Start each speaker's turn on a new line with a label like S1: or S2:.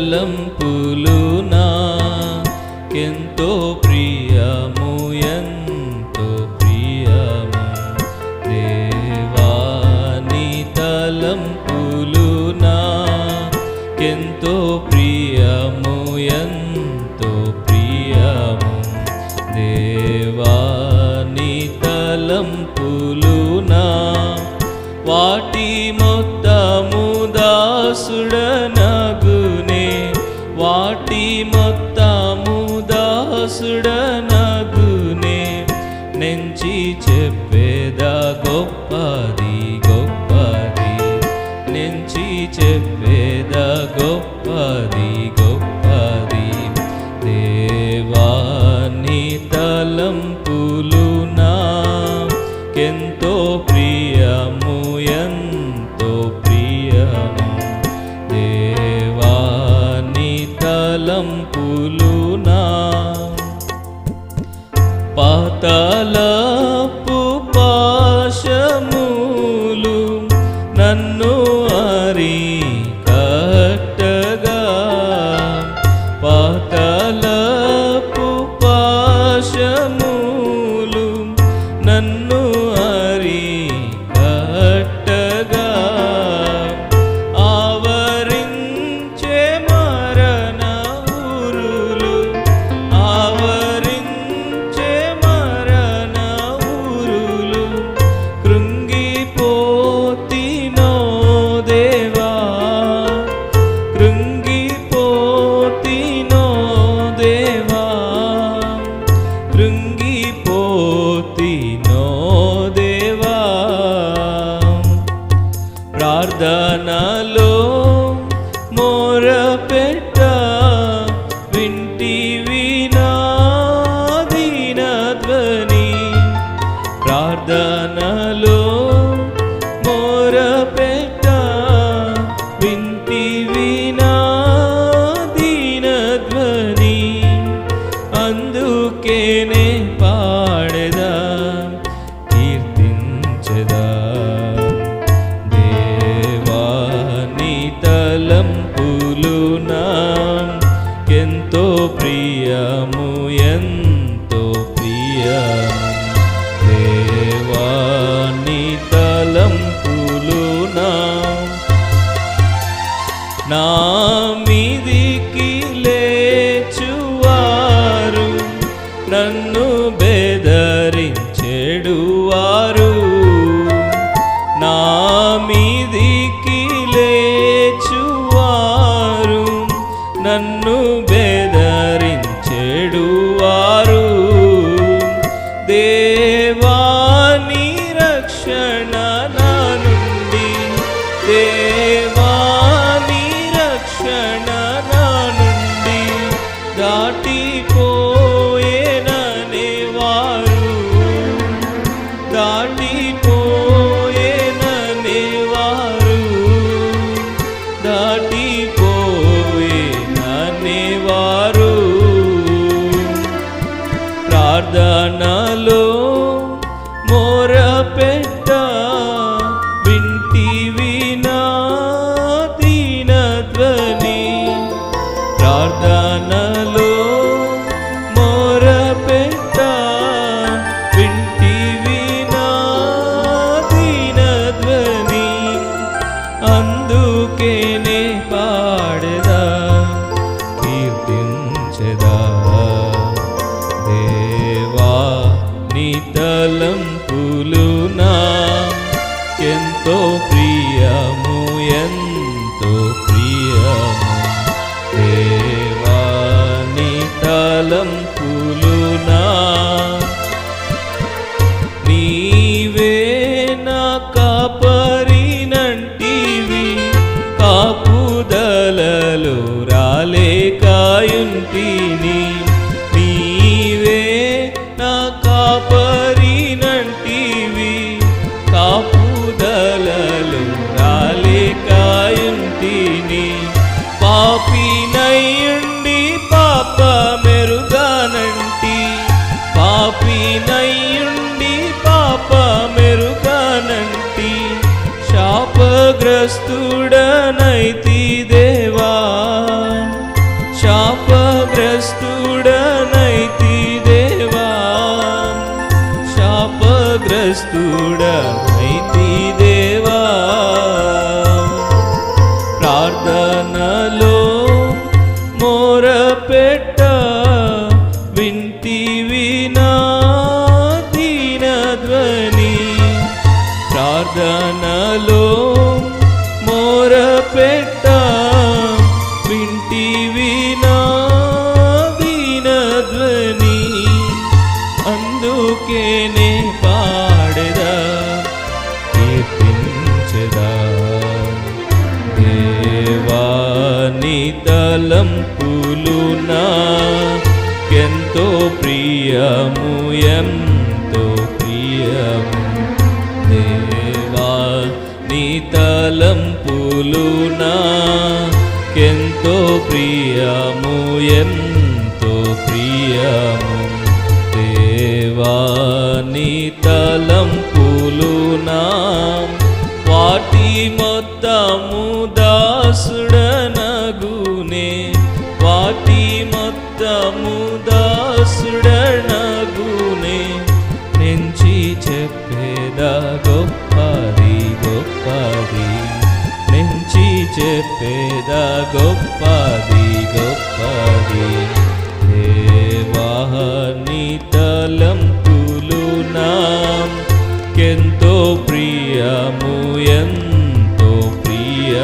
S1: తలంపులు నాకెంతో ప్రియము దాసుడనగునే నెంచి చెప్పేదా గొప్పది గొప్పది. నెంచి చెప్పేదా గొప్ప దాటిపో তো శాపగ్రస్తుడనైతి దేవా శాపగ్రస్తుడనైతి దేవా శాపగ్రస్తుడనైతి దేవా ప్రార్థనలో మోరపెట్ట వింటివి నా దీనధ్వని. ప్రార్థనలో మోరపెట్ట వింటివి నా దీనధ్వని అందుకేనే పాడెదా? కీర్తించదా దేవాని తలంపులు నా ఎంతో ప్రియము ఎంతో ప్రియము దేవా నీ తలంపులు నా ఎంతో ప్రియము ఎంతో ప్రియము. దేవా నీ తలంపులు నా వాటి మొత్తము దాసుడనగునే. వాటి మొత్తము దాసుడ పేద గొప్ప